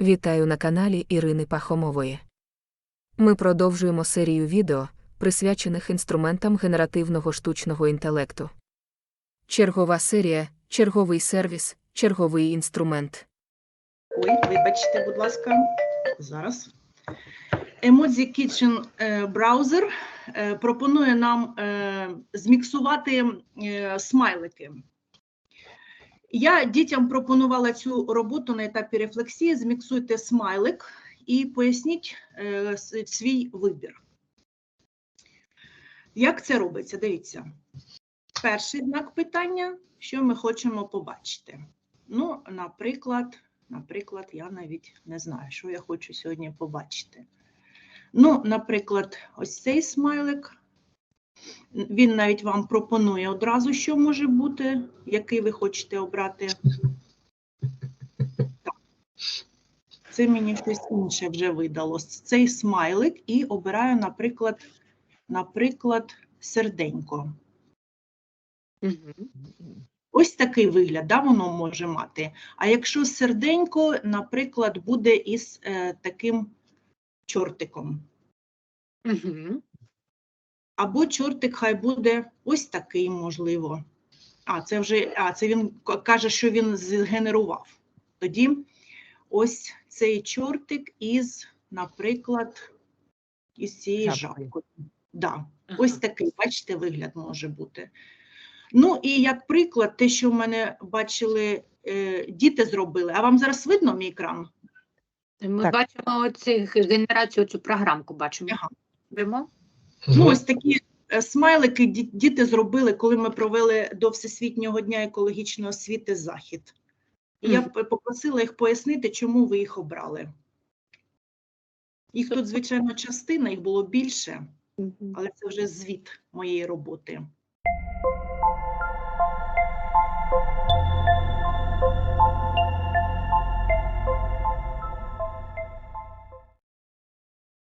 Вітаю на каналі Ірини Пахомової. Ми продовжуємо серію відео, присвячених інструментам генеративного штучного інтелекту. Чергова серія, черговий сервіс, черговий інструмент. Ой, вибачте, будь ласка, зараз. Emoji Kitchen е, браузер е, пропонує нам е, зміксувати смайлики. Я дітям пропонувала цю роботу на етапі рефлексії. Зміксуйте смайлик і поясніть е, свій вибір. Як це робиться? Дивіться. Перший знак питання, що ми хочемо побачити. Ну, наприклад, Наприклад, я навіть не знаю, що я хочу сьогодні побачити. Ну, наприклад, ось цей смайлик. Він навіть вам пропонує одразу, що може бути, який ви хочете обрати. Так. Це мені щось інше вже видало. Цей смайлик і обираю, наприклад, наприклад, серденько. Ось такий вигляд, да, воно може мати. А якщо серденько, наприклад, буде із е, таким чортиком. Угу. Або чортик хай буде ось такий, можливо. А, це вже а, це він каже, що він згенерував. Тоді ось цей чортик із, наприклад, із Жабкою. жабкою. Да. Ось такий, бачите, вигляд може бути. Ну і як приклад, те, що в мене бачили, е, діти зробили. А вам зараз видно мій екран? Ми Так. бачимо оці генерацію, цю програмку бачимо. Ага. Бачимо? Ну, ось такі е, смайлики діти зробили, коли ми провели до Всесвітнього дня екологічної освіти захід. І я попросила їх пояснити, чому ви їх обрали. Їх тут, звичайно, частина, їх було більше, але це вже звіт моєї роботи.